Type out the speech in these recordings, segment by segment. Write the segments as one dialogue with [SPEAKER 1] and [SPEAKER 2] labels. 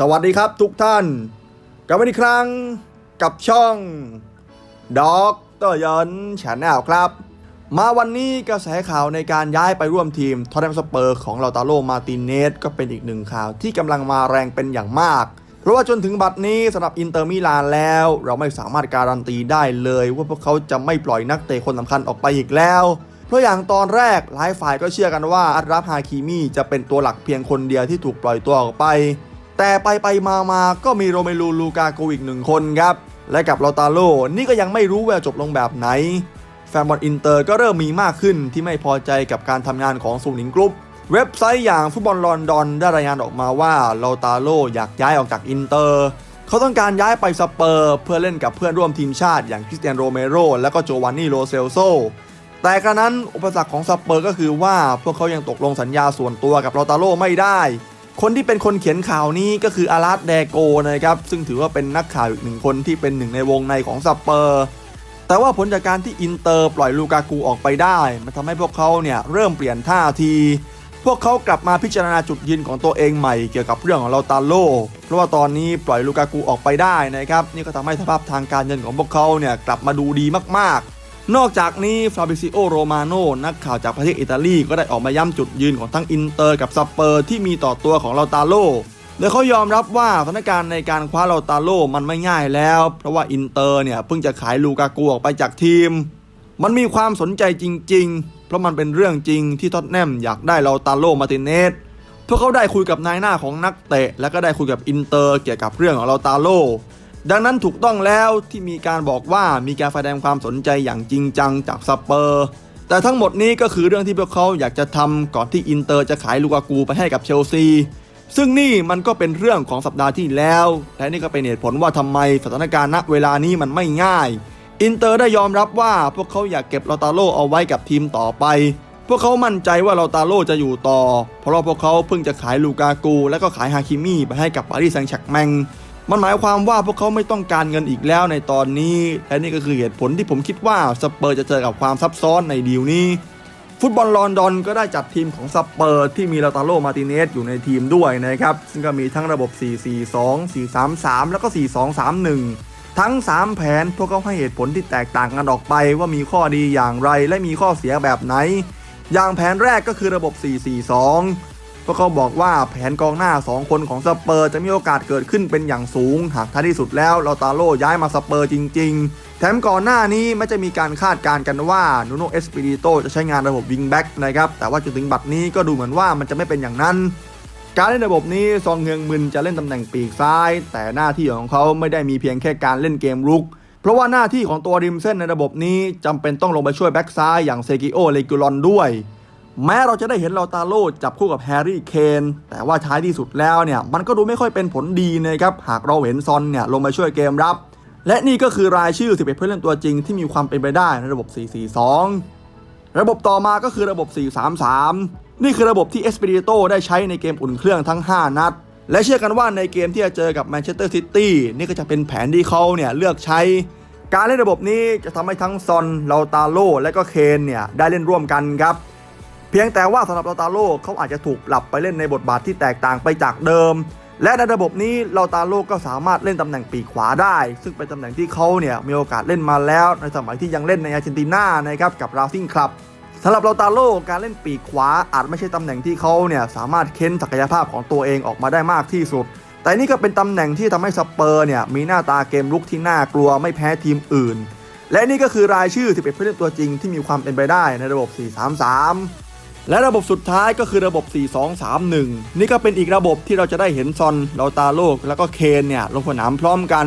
[SPEAKER 1] สวัสดีครับทุกท่าน กลับมาอีกครั้งกับช่องด็อกเตอร์ยนชาแนลครับ มาวันนี้กระแสข่าวในการย้ายไปร่วมทีมทอตแนมสเปอร์ของเราตาโลมาติเนสก็เป็นอีกหนึ่งข่าวที่กำลังมาแรงเป็นอย่างมาก เพราะว่าจนถึงบัดนี้สำหรับอินเตอร์มิลานแล้ว เราไม่สามารถการันตีได้เลย ว่าพวกเขาจะไม่ปล่อยนักเตะคนสำคัญออกไปอีกแล้ว เพราะอย่างตอนแรกหลายฝ่ายก็เชื่อกันว่าอัตราฮาคิมีจะเป็นตัวหลักเพียงคนเดียวที่ถูกปล่อยตัวออกไป แต่ไปไปมามาก็มีโรเมลูลูกาโกอีกหนึ่งคนครับและกับลาตาโลนี่ก็ยังไม่รู้ว่าจบลงแบบไหน แฟนบอลอินเตอร์ก็เริ่มมีมากขึ้นที่ไม่พอใจกับการทำงานของซูนิงกรุ๊ป เว็บไซต์อย่างฟุตบอลลอนดอนได้รายงานออกมาว่าลตาโลอยากย้ายออกจากอินเตอร์ เขาต้องการย้ายไปสเปอร์เพื่อเล่นกับเพื่อนร่วมทีมชาติอย่างคริสเตียนโรเมโรและก็โจวานนี่โรเซลโซ แต่กระนั้นอุปสรรคของสเปอร์ก็คือว่าพวกเขายังตกลงสัญญาส่วนตัวกับลตาโลไม่ได้ คนที่เป็นคนเขียนข่าวนี้ก็คืออาราสแดโกนะครับซึ่งถือว่าเป็นนักข่าวอีกหนึ่งคนที่เป็นหนึ่งในวงในของสเปอร์แต่ว่าผลจากการที่อินเตอร์ปล่อยลูกากูออกไปได้ มันทำให้พวกเขาเนี่ยเริ่มเปลี่ยนท่าที พวกเขากลับมาพิจารณาจุดยืนของตัวเองใหม่เกี่ยวกับเรื่องของลาตาโล เพราะว่าตอนนี้ปล่อยลูกากูออกไปได้นะครับ นี่ก็ทำให้สภาพทางการเงินของพวกเขาเนี่ยกลับมาดูดีมากๆ นอกจากนี้ฟาบิซิโอโรมาโนนักข่าวจากประเทศอิตาลีก็ได้ออกมาย้ำจุดยืนของทั้งอินเตอร์กับสเปอร์ที่มีต่อตัวของลาตาโลโดยเขายอมรับว่าสถานการณ์ในการคว้าลาตาโลมันไม่ง่ายแล้ว เพราะว่าอินเตอร์เนี่ยเพิ่งจะขายลูกากูออกไปจากทีม มันมีความสนใจจริง ๆ เพราะมันเป็นเรื่องจริงที่ท็อตแนมอยากได้ลาตาโลมาติเนสพวกเขาได้คุยกับนายหน้าของนักเตะ และก็ได้คุยกับอินเตอร์เกี่ยวกับเรื่องของลาตาโล ดังนั้นถูกต้องแล้วที่มีการบอกว่ามีการแสดงความสนใจอย่างจริงจังจากสเปอร์ แต่ทั้งหมดนี้ก็คือเรื่องที่พวกเขาอยากจะทำก่อนที่อินเตอร์จะขายลูกากูไปให้กับเชลซี ซึ่งนี่มันก็เป็นเรื่องของสัปดาห์ที่แล้ว และนี่ก็เป็นเหตุผลว่าทำไมสถานการณ์ณเวลานี้มันไม่ง่าย อินเตอร์ได้ยอมรับว่าพวกเขาอยากเก็บลาตาโลเอาไว้กับทีมต่อไป พวกเขามั่นใจว่าลาตาโลจะอยู่ต่อ เพราะพวกเขาเพิ่งจะขายลูกากู และก็ขายฮาคิมี่ไปให้กับปารีสแซงต์แชร์กแมงมันหมายความว่าพวกเขาไม่ต้องการเงินอีกแล้วในตอนนี้ และนี่ก็คือเหตุผลที่ผมคิดว่าสเปอร์จะเจอกับความซับซ้อนในดีลนี้ ฟุตบอลลอนดอนก็ได้จัดทีมของสเปอร์ที่มีลาตาโลมาติเนสอยู่ในทีมด้วยนะครับ ซึ่งก็มีทั้งระบบ 4-4-2 4-3-3 แล้วก็ 4-2-3-1 ทั้ง 3 แผนพวกเขาให้เหตุผลที่แตกต่างกันออกไปว่ามีข้อดีอย่างไรและมีข้อเสียแบบไหน อย่างแผนแรกก็คือระบบ 4-4-2 พวกเขาบอกว่าแผนกองหน้า 2 คนของสเปอร์จะมีโอกาสเกิดขึ้นเป็นอย่างสูง หากท้ายที่สุดแล้วลาตาโลย้ายมาสเปอร์จริง ๆ แถมก่อนหน้านี้ไม่จะมีการคาดการณ์กันว่านูโนเอสปิริโตจะใช้งานระบบวิงแบ็กนะครับแต่ว่าจนถึงบัดนี้ก็ดูเหมือนว่ามันจะไม่เป็นอย่างนั้น การเล่นระบบนี้ซองเฮืองมึนจะเล่นตำแหน่งปีกซ้าย แต่หน้าที่ของเขาไม่ได้มีเพียงแค่การเล่นเกมรุก เพราะว่าหน้าที่ของตัวริมเส้นในระบบนี้จำเป็นต้องลงไปช่วยแบ็กซ้ายอย่างเซกิโอเลกิลอนด้วย แม้เราจะได้เห็นลาตาโลจับคู่กับแฮร์รี่เคนแต่ว่าท้ายที่สุดแล้วเนี่ยมันก็ดูไม่ค่อยเป็นผลดีนะครับหากเราเห็นซอนเนี่ยลงมาช่วยเกมรับ และนี่ก็คือรายชื่อ 11ผู้เล่นตัวจริงที่มีความเป็นไปได้ในระบบ 442 ระบบต่อมาก็คือระบบ 433 นี่คือระบบที่เอสเปริโตได้ใช้ในเกมอุ่นเครื่องทั้ง 5 นัด และเชื่อกันว่าในเกมที่จะเจอกับแมนเชสเตอร์ซิตี้นี่ก็จะเป็นแผนที่เขาเนี่ยเลือกใช้ การเล่นระบบนี้จะทำให้ทั้งซอนลาตาโลและก็เคนเนี่ยได้เล่นร่วมกันครับ เพียงแต่ว่าสำหรับลาตาโลเขาอาจจะถูกปรับไปเล่นในบทบาทที่แตกต่างไปจากเดิม และในระบบนี้ลาตาโลก็สามารถเล่นตำแหน่งปีกขวาได้ ซึ่งเป็นตำแหน่งที่เขาเนี่ยมีโอกาสเล่นมาแล้วในสมัยที่ยังเล่นในอาร์เจนตินานะครับกับราซิงคลับ สำหรับลาตาโลการเล่นปีกขวาอาจไม่ใช่ตำแหน่งที่เขาเนี่ยสามารถเค้นศักยภาพของตัวเองออกมาได้มากที่สุด แต่นี่ก็เป็นตำแหน่งที่ทำให้สเปอร์เนี่ยมีหน้าตาเกมลุกที่น่ากลัวไม่แพ้ทีมอื่น และนี่ก็คือรายชื่อ 11ผู้เล่นตัวจริงที่มีความเป็นไปได้ในระบบ 433 และระบบสุดท้ายก็คือระบบ 4231 นี่ก็เป็นอีกระบบที่เราจะได้เห็นซอนลาตาโลก แล้วก็เคนเนี่ยลงสนามพร้อมกัน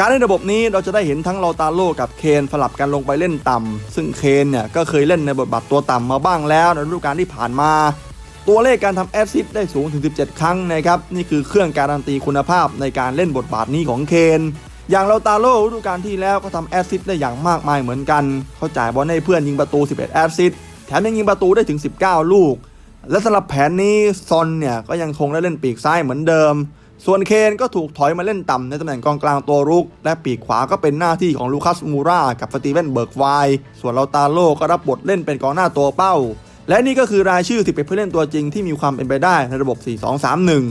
[SPEAKER 1] การเล่นระบบนี้เราจะได้เห็นทั้งลาตาโลกับเคนสลับกันลงไปเล่นต่ำซึ่งเคนเนี่ยก็เคยเล่นในบทบาทตัวต่ำมาบ้างแล้วในฤดูกาลที่ผ่านมา ตัวเลขการทำแอสซิสต์ได้สูงถึง 17 ครั้งนะครับ นี่คือเครื่องการันตีคุณภาพในการเล่นบทบาทนี้ของเคนอย่างเราตาโลฤดูกาลที่แล้วก็ทำแอสซิสต์ได้อย่างมากมายเหมือนกัน เขาจ่ายบอลให้เพื่อนยิงประตู 11 แอสซิสต์แถมยังยิงประตูได้ถึง 19 ลูก และสำหรับแผนนี้ซอนเนี่ยก็ยังคงได้เล่นปีกซ้ายเหมือนเดิม ส่วนเคนก็ถูกถอยมาเล่นต่ำในตำแหน่งกองกลางตัวรุก และปีกขวาก็เป็นหน้าที่ของลูคัสมูรากับสตีเวนเบิร์กไวน์ส่วนลาตาโลก็รับบทเล่นเป็นกองหน้าตัวเป้า และนี่ก็คือรายชื่อที่เป็นผู้เล่นตัวจริงที่มีความเป็นไปได้ในระบบ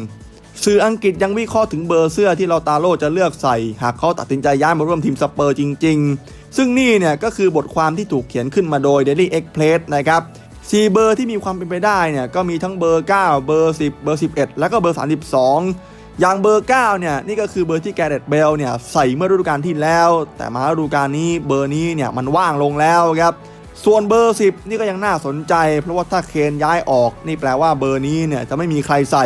[SPEAKER 1] 4-2-3-1 สื่ออังกฤษยังวิเคราะห์ถึงเบอร์เสื้อที่ลาตาโลจะเลือกใส่ หากเขาตัดสินใจย้ายมาร่วมทีมสเปอร์จริง ๆ ซึ่งนี่เนี่ยก็คือบทความที่ถูกเขียนขึ้นมาโดย Daily Express นะครับซีเบอร์ที่มีความเป็นไปได้เนี่ยก็มีทั้งเบอร์ 9 เบอร์ 10 เบอร์ 11 แล้วก็เบอร์ 32 อย่างเบอร์ 9 เนี่ย นี่ก็คือเบอร์ที่แกเรตเบลเนี่ย ใส่เมื่อฤดูกาลที่แล้ว แต่มาฤดูกาลนี้เบอร์นี้เนี่ย มันว่างลงแล้วครับ ส่วนเบอร์ 10 นี่ก็ยังน่าสนใจ เพราะว่าถ้าเคนย้ายออก นี่แปลว่าเบอร์นี้เนี่ย จะไม่มีใครใส่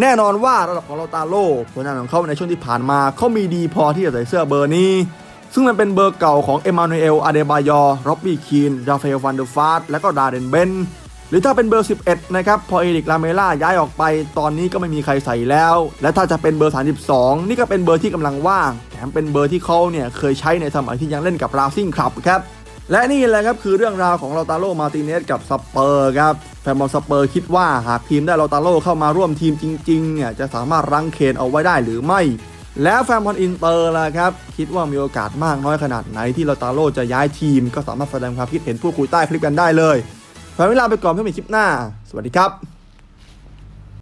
[SPEAKER 1] แน่นอนว่าระดับของลาตาโลผลงานของเขาในช่วงที่ผ่านมาเขามีดีพอที่จะใส่เสื้อเบอร์นี้ ซึ่งมันเป็นเบอร์เก่าของเอมานูเอลอาเดบายอร์ร็อบบี้คีนราฟาเอลวันเดอร์ฟาสและก็ดาเดนเบน หรือถ้าเป็นเบอร์ 11 นะครับ พอเอริกลาเมล่าย้ายออกไปตอนนี้ก็ไม่มีใครใส่แล้ว และถ้าจะเป็นเบอร์ 32 นี่ก็เป็นเบอร์ที่กำลังว่างแถมเป็นเบอร์ที่เขาเนี่ยเคยใช้ในสมัยที่ยังเล่นกับราซิ่งคลับครับและนี่แหละครับคือเรื่องราวของลาตาโลมาติเนสกับสเปอร์ครับแฟนบอลสเปอร์คิดว่าหากทีมได้ลาตาโลเข้ามาร่วมทีมจริงๆเนี่ยจะสามารถรั้งเคนเอาไว้ได้หรือไม่ แล้วแฟนบอลอินเตอร์ล่ะครับ คิดว่ามีโอกาสมากน้อยขนาดไหนที่ลาตาโลจะย้ายทีม ก็สามารถแสดงความคิดเห็นพูดคุยใต้คลิปกันได้เลย ฝากเวลาไปก่อนเพื่อมีคลิปหน้า สวัสดีครับ